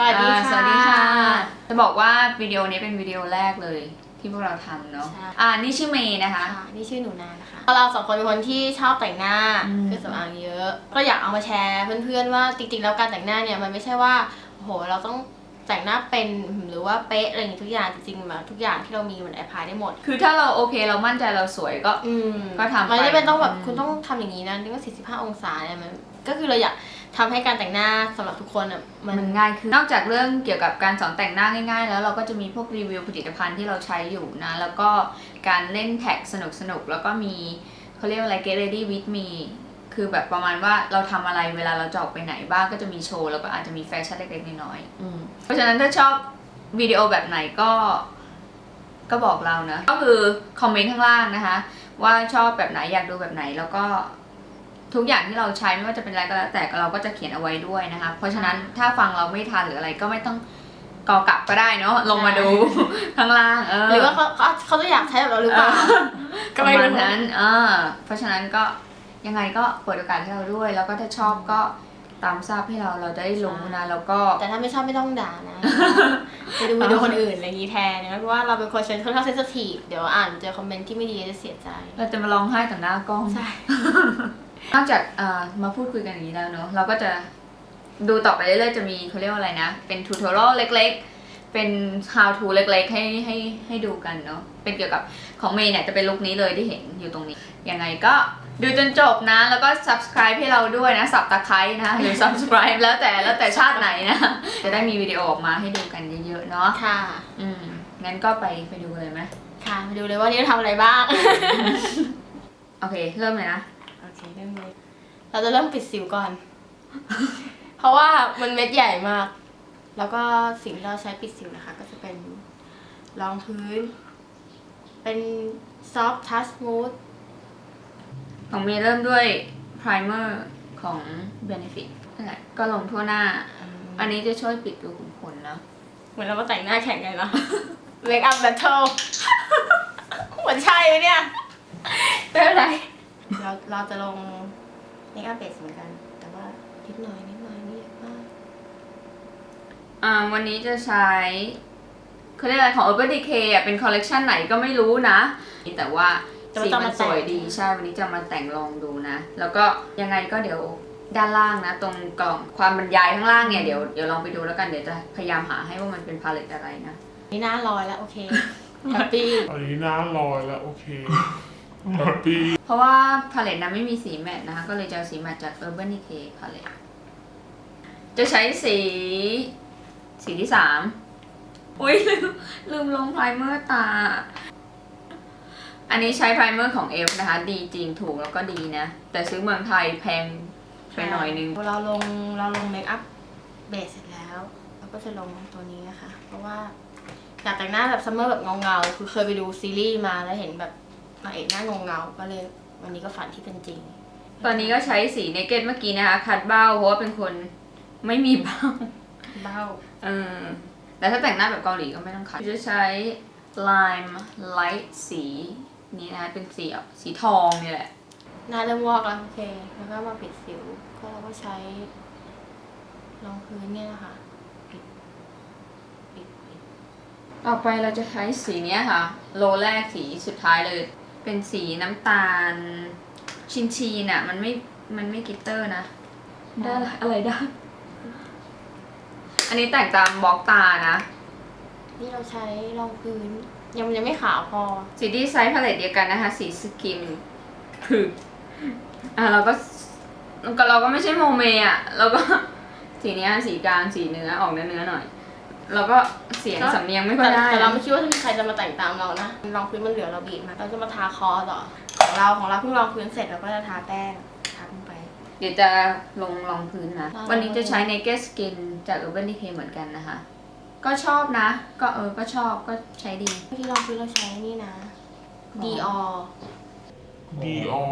สวัสดีอ่าค่ะ สวัสดีค่ะ จะบอกว่าวิดีโอนี้เป็นวิดีโอแรกเลย ที่พวกเราทำเนาะ ใช่ อ่า นี่ชื่อเมย์นะคะ ค่ะนี่ชื่อหนูนานะคะเราสองคนเป็นคนที่ชอบแต่งหน้าอืม เครื่องสำอางเยอะ ก็อยากเอามาแชร์เพื่อนๆว่าจริงๆแล้วการแต่งหน้าเนี่ยมันไม่ใช่ว่าโอ้โหเราต้องแต่งหน้าเป็นหรือว่าเป๊ะอะไรอย่างงี้ทุกอย่างจริงๆแบบทุกอย่างที่เรามีมันแอพพลายได้หมด คือถ้าเราโอเคเรามั่นใจเราสวยก็ อืมก็ทำไปมันไม่เป็นต้องแบบอืม คุณต้องทำอย่างนี้นะนี่ก็45 องศาเนี่ยมัน ก็คือเราอยากทำให้การแต่งหน้าสำหรับทุกคนอะมัน มันง่ายคือนอกจากเรื่องเกี่ยวกับการสอนแต่งหน้าง่ายๆ แล้วเราก็จะมีพวกรีวิวผลิตภัณฑ์ที่เราใช้อยู่นะ แล้วก็การเล่นแท็กสนุกๆ แล้วก็มีเขาเรียกว่าอะไร get ready with me คือแบบประมาณว่าเราทำอะไรเวลาเราจะออกไปไหนบ้างก็จะมีโชว์ แล้วก็อาจจะมีแฟชั่นเล็กๆน้อยๆ อืม เพราะฉะนั้นถ้าชอบวิดีโอแบบไหนก็ก็บอกเรานะ ก็คือคอมเมนต์ข้างล่างนะคะ ว่าชอบแบบไหนอยากดูแบบไหนแล้วก็ ทุกอย่างที่เราใช้ไม่ว่าจะเป็นอะไรก็แล้วแต่เราก็จะเขียนเอาไว้ด้วยนะคะ เพราะฉะนั้นถ้าฟังเราไม่ทันหรืออะไรก็ไม่ต้องกอกลับก็ได้เนาะลงมาดูข้างล่างเออหรือว่าเขาเขาเขาจะอยากใช้แบบเราหรือเปล่าก็ประไม่มารู้ณนั้นเออเพราะฉะนั้นก็ยังไงก็เปิดโอกาสให้เราด้วย แล้วก็ถ้าชอบก็ตามทราบให้เราเราได้รู้นะแล้วก็ แต่ถ้าไม่ชอบไม่ต้องด่านะไปดูวิดีโอคนอื่นอะไรอย่างนี้แทนนะเพราะว่าเราเป็นคนเซนค่อนข้างเซนซิทีฟเดี๋ยวอ่านเจอคอมเมนต์ที่ไม่ดีจะเสียใจ เราจะมาร้องไห้ต่อหน้ากล้องใช่ นอกจากเอ่อมาพูดคุยกันอย่างนี้แล้วเนอะเราก็จะดูต่อไปเรื่อยๆจะมีเขาเรียกว่าอะไรนะ เป็นทูทอเรลเล็กๆ เป็น how to เล็กๆ ให้ให้ให้ดูกันเนาะเป็นเกี่ยวกับของเมย์เนี่ยจะเป็นลุคนี้เลยที่เห็นอยู่ตรงนี้ ยังไงก็ดูจนจบนะ แล้วก็ subscribe ให้เราด้วยนะ สับตะไคร้นะ หรือ subscribe แล้วแต่แล้วแต่ชาติไหนนะ จะได้มีวิดีโอออกมาให้ดูกันเยอะๆเนาะค่ะ อืมงั้นก็ไปไปดูกันเลยไหมค่ะไปดูเลยว่านี่ทำอะไรบ้าง โอเค เริ่มเลยนะ โอเคเริ่มเลยเราจะเริ่มปิดสิวก่อน เพราะว่ามันเม็ดใหญ่มาก แล้วก็สิ่งที่เราใช้ปิดสิวนะคะ ก็จะเป็นรองพื้น เป็น soft touch smooth ของเมย์เริ่มด้วย primer ของ benefit นั่นแหละก็ลงทั่วหน้า อันนี้จะช่วยปิดรูขุมขนนะเหมือนเรามาแต่งหน้าแข่งกันเนาะ make up battle เหมือนใช่ไหมเนี่ย ไม่เป็นไร เราเราจะลง make up base เหมือนกัน แต่ว่านิดหน่อยนิดหน่อยไม่เยอะมากอ่าวันนี้จะใช้เขาเรียกอะไรของ Urban Decay อะเป็นคอลเลกชันไหนก็ไม่รู้นะ แต่ว่าจะมาสีจะมัมานสวยแต่งดีใช่ วันนี้จะมาแต่งลองดูนะ แล้วก็ยังไงก็เดี๋ยวด้านล่างนะ ตรงกล่องความบรรยายข้างล่างเนี่ยเดี๋ยวเดี๋ยวลองไปดูแล้วกันเดี๋ยวจะพยายามหาให้ว่ามันเป็นพาเลตอะไรนะ นี่หน้าลอยแล้วโอเคแฮปปี้ตอนนี้หน้าลอยแล้วโอเค แฮปปี้เพราะว่าพาเลตนะไม่มีสีแมทนะคะ ก็เลยจะเอาสีแมทจาก Urban Decay พาเลตจะใช้สีสีที่สามอุ้ยลืมลืมลงไพรเมอร์ตา อันนี้ใช้ไพรเมอร์ของเอฟนะคะ ดีจริงถูกแล้วก็ดีนะ แต่ซื้อเมืองไทยแพงไปหน่อยนึง เราลงเราลงเมคอัพเบสเสร็จแล้วเราก็จะลงตัวนี้นะคะ เพราะว่าอยากแต่งหน้าแบบซัมเมอร์แบบเงาๆ คือเคยไปดูซีรีส์มาแล้วเห็นแบบ นางเอกหน้าเงาๆก็เลย วันนี้ก็ฝันที่เป็นจริง ตอนนี้ก็ใช้สีเนเกตเมื่อกี้นะคะ คัดเบ้าเพราะว่าเป็นคนไม่มีเบ้า เบ้าเออแต่ถ้าแต่งหน้าแบบเกาหลีก็ไม่ต้องขัดจะใช้ lime light สีนี้นะคะเป็นสีสีทองนี่แหละ หน้าเริ่มวอกแล้วโอเคแล้วก็มาปิดสิว ก็เราก็ใช้รองพื้นเนี่ยนะคะปิดปิดปิดต่อไปเราจะใช้สีเนี้ยค่ะ โลแรกสีสุดท้ายเลย เป็นสีน้ำตาล ชินชีนอะมันไม่มันไม่กลิตเตอร์นะได้ละอะไรได้อันนี้แต่งตามบล็อกตานะ นี่เราใช้รองพื้น ยังยังไม่ขาวพอ สีที่ไซส์พาเลตเดียวกันนะคะ สีสกินคืออะเราก็ก็เราก็ไม่ใช่โมเมอะเราก็ สีเนี้ยสีกลางสีเนื้อออกเนื้อเนื้อๆหน่อย เราก็เสียงก็สำเนียงไม่ค่อยแต่ได้ แต่เราไม่คิดว่าจะมีใครจะมาแต่งตามเรานะรองพื้นมันเหลือเราบีบมาเราจะมาทาคอต่อของเราของเราเพิ่งรองพื้นเสร็จเราก็จะทาแป้งทาลงไป เดี๋ยวจะลงรองพื้นนะได้วันนี้จะใช้ Naked Skin จาก Urban Decay เหมือนกันนะคะ ก็ชอบนะ ก็เออก็ชอบก็ใช้ดีเมื่อกี้รองพื้นเราใช้นี่นะ Dior ดีออ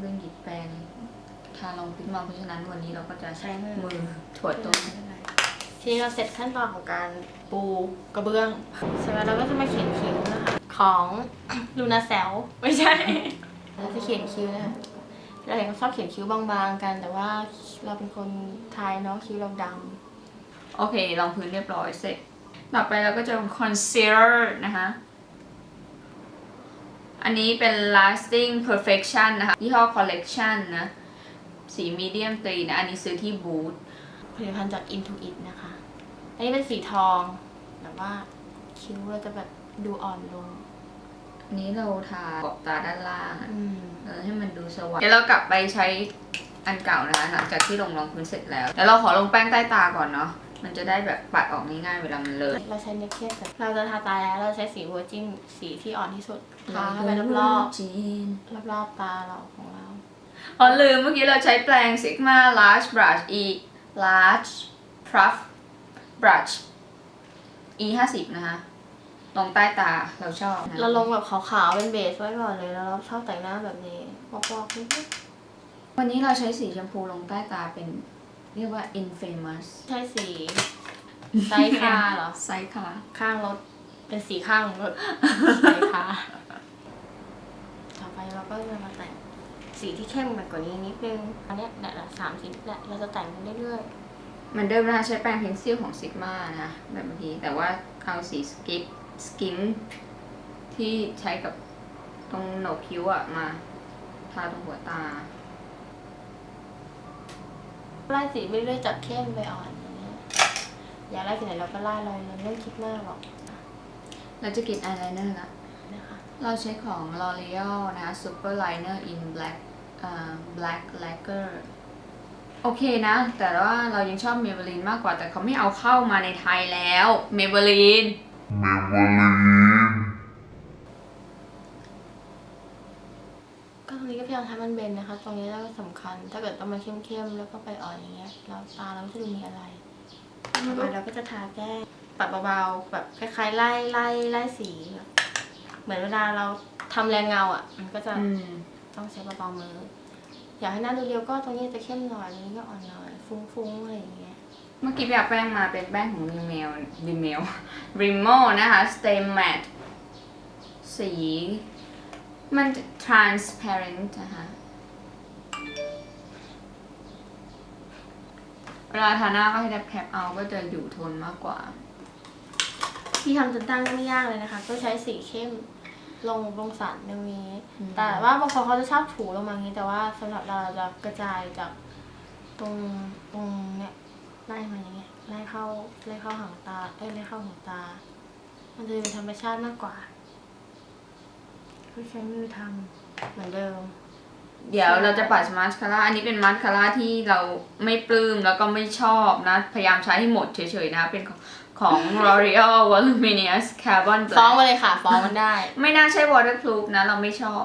เรื่องหยิบแปรงทารองพื้นมาเพราะฉะนั้นวันนี้เราก็จะใช้มือมือถั่วต้ม ทีนี้เราเสร็จขั้นตอนของการปูกระเบื้อง เสร็จแล้วเราก็จะมาเขียนคิ้วนะคะของลูนาเซลไม่ใช่ เราจะเขียนคิ้วนะคะเราเห็นเขาชอบเขียนคิ้วบางๆกัน แต่ว่าเราเป็นคนไทยเนาะคิ้วเราดำโอเครองพื้นเรียบร้อยเสร็จ ต่อไปเราก็จะคอนซีลเลอร์นะคะอันนี้เป็น lasting perfection นะคะยี่ห้อ collection นะ สีมีเดียมตีนะ อันนี้ซื้อที่บูธ ผลิตภัณฑ์จาก Intuit นะคะ อันนี้เป็นสีทอง แบบว่าคิ้วเราจะแบบดูอ่อนลง อันนี้เราทาขอบตาด้านล่างอะอืม เออให้มันดูสว่างเดี๋ยวเรากลับไปใช้อันเก่านะคะหลังจากที่ลงรองพื้นเสร็จแล้วเดี๋ยวเราขอลงแป้งใต้ตาก่อนเนาะมันจะได้แบบปัดออกง่ายๆเวลามันเลอะเราใช้เนื้อเคสเราจะทาตาแล้ว เราใช้สีเวอร์จินสีที่อ่อนที่สุดทาเข้าไปรอบจีน ๆรอบๆตาเราของเรา อ๋อลืมเมื่อกี้เราใช้แปรง Sigma Large Brush E Large Puff Brush E 50นะคะ ลงใต้ตาเราชอบนะเราลงแบบขาวๆเป็นเบสไว้ก่อนเลยแล้วเราชอบแต่งหน้าแบบนี้วอกๆนิดนึงวันนี้เราใช้สีชมพูลงใต้ตาเป็นเรียกว่า infamous ใช่สีไซคาเหรอ ไซคาข้างรถ เป็นสีข้างของรถไซคาต่อไปเราก็จะมาแต่ง สีที่เข้มกว่านี้นิดนึงอันเนี้ยเนี่ยละสามสีแหละเราจะแต่งมันเรื่อยเหมือนเดิมนะคะใช้แปรงเพนซิลของ Sigma นะแบบเมื่อกี้แต่ว่าเอาสีสกิปสกินที่ใช้กับตรงโหนกคิ้วอะมาทาตรงหัวตาๆไล่สีไปเรื่อยจากเข้มไปอ่อนอย่างเงี้ยอยากไล่สีไหนเราก็ไล่เลยเราไม่ต้องคิดมากหรอก เราจะกรีดอายไลเนอร์ละนะคะ เราใช้ของ L'Oreal นะ Super Liner in Black อ่า Black Lacquer โอเคนะ แต่ว่าเรายังชอบ Maybelline มากกว่าแต่เขาไม่เอาเข้ามาในไทยแล้ว Maybelline Maybelline ก็ตรงนี้ก็พยายามทำมันเบนนะคะ ตรงนี้ก็สำคัญ ถ้าเกิดต้องมาเข้มๆแล้วก็ไปอ่อนอย่างเงี้ยแล้วตาเราก็จะดูมีอะไรต่อไปเราก็จะทาแก้มปัดเบาๆแบบคล้ายๆไล่ไล่ไล่สีแบบ เหมือนเวลาเราทำแรงเงาอะ มันก็จะอืมต้องใช้เบาๆมือ อยากให้หน้าดูเรียวก็ตรงนี้จะเข้มหน่อยตรงนี้ก็อ่อนหน่อยฟุ้งๆอะไรอย่างเงี้ย เมื่อกี้ไปเอาแป้งมาเป็นแป้งของ Rimmel Rimmel Rimmel นะคะ Stay Matte สี มันจะ transparent นะคะเวลาทาหน้าก็ให้ดับแคปเอาก็จะอยู่ทนมากกว่า ที่ทำจนตั้งก็ไม่ยากเลยนะคะ ก็ใช้สีเข้ม ลงลงสันตรงนี้ อืม แต่ว่าบางคนเขาจะชอบถูลงมาอย่างนี้ แต่ว่าสำหรับเราเราจะกระจายจากตรงตรงเนี่ยไล่มาอย่างเงี้ยไล่เข้าไล่เข้าหางตาเอ้ยไล่เข้าหัวตา มันจะเป็นธรรมชาติมากกว่าก็ใช้มือทำเหมือนเดิม เดี๋ยวเราจะปัดมาสคาร่าอันนี้เป็นมาสคาร่าที่เราไม่ปลื้มแล้วก็ไม่ชอบนะ พยายามใช้ให้หมดเฉยๆนะ เป็นของ ของ L'Oreal Voluminous Carbon ฟ้อง Black มาเลยค่ะ ฟ้องมันได้ ไม่น่าใช่ waterproof นะ เราไม่ชอบ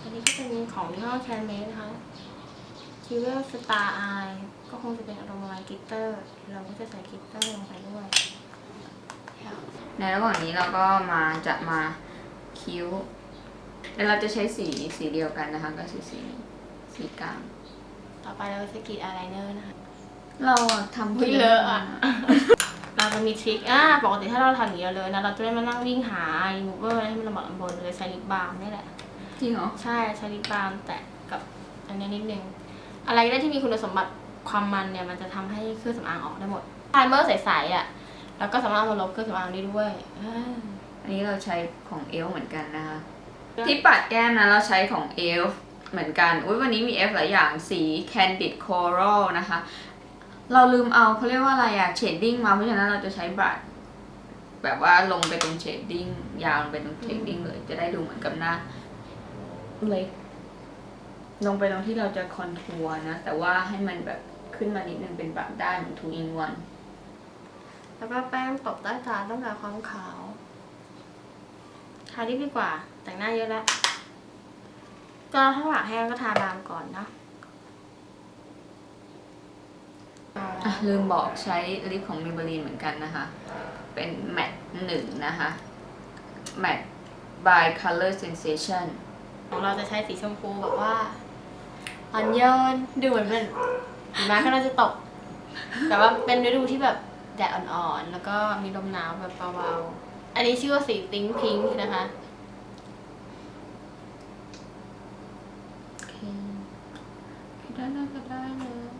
อันนี้ก็เป็นของยี่ห้อแคนเมสนะคะคิวเวลสตาร์ไอก็คงจะเป็นอารมณ์ประมาณกลิตเตอร์ เราก็จะใส่กลิตเตอร์ลงไปด้วยในระหว่างนี้เราก็มาจะมาคิ้ว แล้วเราจะใช้สีสีเดียวกันนะคะ ก็คือสีสีกลาง ต่อไปเราจะกรีดอายไลเนอร์นะคะ เราทำอุ๊ยเลอะอะเราจะมีทริคอะปกติถ้าเราทำอย่างนี้เลยนะ เราจะไม่มานั่งวิ่งหารีมูเวอร์ให้มันลำบากลำบนเลยใช้ลิปบาล์มนี่แหละ จริงเหรอ ใช่ใช้ลิปบาล์มแตะกับอันนี้นิดนึง อะไรก็ได้ที่มีคุณสมบัติความมันเนี่ย มันจะทำให้เครื่องสำอางออกได้หมดไพรเมอร์ใสๆอะ แล้วก็สามารถมาลบเครื่องสำอางได้ด้วยอ่าอันนี้เราใช้ของเอลเหมือนกันนะคะ ที่ปัดแก้มนะเราใช้ของเอลเหมือนกัน อุ้ยวันนี้มีเอฟหลายอย่างสี Candid Coral นะคะ เราลืมเอาเขาเรียกว่าอะไรอะเชดดิ้งมาเพราะฉะนั้นเราจะใช้บรัชแบบว่าลงไปตรงเชดดิ้งยาวลงไปตรงเชดดิ้งเลย จะได้ดูเหมือนกับหน้าเล็กลงไปตรงที่เราจะคอนทัวร์นะ แต่ว่าให้มันแบบขึ้นมานิดนึงเป็นแบบด้านเหมือน two in one แล้วก็แป้งตบใต้ตาต้องการความขาวทาลิปดีกว่า แต่งหน้าเยอะแล้ว ก็ถ้าหลักแห้งก็ทาบางก่อนเนาะ อะลืมบอกใช้ลิปของ Maybelline เหมือนกันนะคะ เป็นแมตหนึ่งนะคะ แมต by color sensation ของเราจะใช้สีชมพูแบบว่าอ่อนโยนดูเหมือนเป็นหิมะกำลังจะตก แต่ว่าเป็นฤดูที่แบบแดดอ่อนๆ แล้วก็มีลมหนาวแบบเบาๆ อันนี้ชื่อว่าสีติ้งพิงค์นะคะ โอเคด้านหน้าก็ได้เลยอะ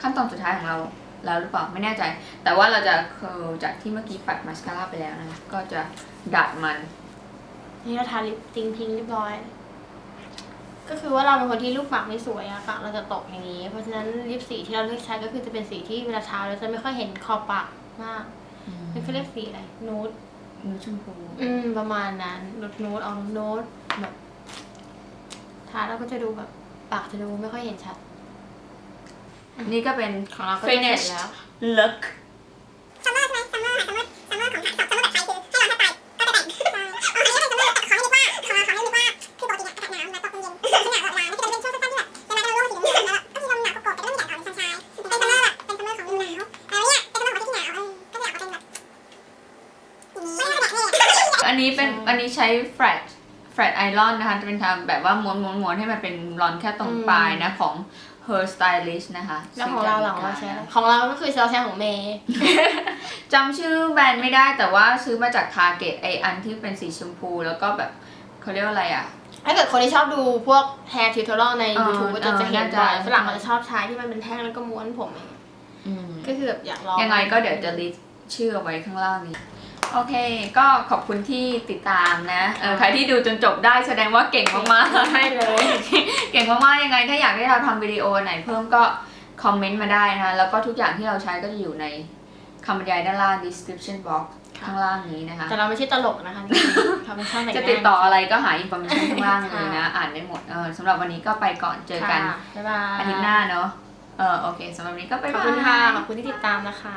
ขั้นตอนสุดท้ายของเราแล้วหรือเปล่าไม่แน่ใจ แต่ว่าเราจะคือจากที่เมื่อกี้ปัดมาสคาร่าไปแล้วนะก็จะดัดมัน นี่เราทาลิปติ้งพิงเรียบร้อย ก็คือว่าเราเป็นคนที่รูปปากไม่สวยอะปากเราจะตกอย่างนี้ เพราะฉะนั้นลิปสีที่เราเลือกใช้ก็คือจะเป็นสีที่เวลาทาเราจะไม่ค่อยเห็นขอบปากมากมันเขาเรียกสีอะไรนูดนูชมพูอืมประมาณนั้นนูดนูดเอานูดแบบทาแล้วก็จะดูแบบปากจะดูไม่ค่อยเห็นชัด นี่ก็เป็นของเราก็จะเสร็จ finished แล้ว look ซัมเมอร์ใช่ไหมซัมเมอร์ค่ะซัมเมอร์ซัมเมอร์ของซัมเมอร์แบบไทยคือให้เราถ้าไปก็ไปแต่งอ๋ออันนี้ก็เป็นซัมเมอร์แต่ขอให้นึกว่าขอขอให้นึกว่าคือปกติเนี่ยอากาศหนาวนะตกเย็นหนาวหนาวไม่ใช่เป็นช่วงสั้นๆที่แบบเวลาเราโลกสีเหลืองแล้วก็มีลมหนาวกบๆแต่ก็ไม่มีแดดออกมีซันชายเป็นซัมเมอร์แบบเป็นซัมเมอร์ของฤดูหนาวแล้วเนี่ยเป็นซัมเมอร์ของประเทศที่หนาวเออก็เลยออกมาเป็นแบบนี้ไม่ได้แบบนี้ อันนี้เป็นใช่อันนี้ใช้ flat flat iron นะคะจะเป็นทำแบบว่าม้วนม้วนม้วนให้มันเป็นรอนแค่ตรงปลายนะของ her stylist นะคะแล้วของเราหลังเราใช้อะไรของเราก็คือเราใช้ของเมย์จำชื่อแบรนด์ไม่ได้แต่ว่าซื้อมาจาก Target ไออันที่เป็นสีชมพู แล้วก็แบบเขาเรียกว่าอะไรอะ ถ้าเกิดคนที่ชอบดูพวก hair tutorial ในเออ YouTube ก็จะเออจะเห็นน่าจะบ่อยฝรั่งเขาจะชอบใช้ที่มันเป็นแท่งแล้วก็ม้วนผมเองก็คือแบบอยากลองยังไงก็เดี๋ยวจะลิสต์ชื่อเอาไว้ข้างล่างนี้ โอเค ก็ขอบคุณที่ติดตามนะเออใครที่ดูจนจบได้แสดงว่าเก่งมากๆใช่เลย เก่งมากๆยังไง ถ้าอยากให้เราทำวิดีโอไหนเพิ่มก็คอมเมนต์มาได้นะคะแล้วก็ทุกอย่างที่เราใช้ก็จะอยู่ในคำบรรยายด้านล่าง description box ข้างล่างนี้นะคะ แต่เราไม่ใช่ตลกนะคะจริงๆเราเป็นช่างแต่งหจะน้าติดต่ออะไรก็หาอินโฟมิชันข้างล่างเลยนะค่ะอ่านได้หมดเออสำหรับวันนี้ก็ไปก่อนเจอกันค่ะบ๊ายบายอาทิตย์หน้าเนาะเออโอเคสำหรับวันนี้ก็ไปขอบคุณค่ะขอบคุณที่ติดตามนะคะ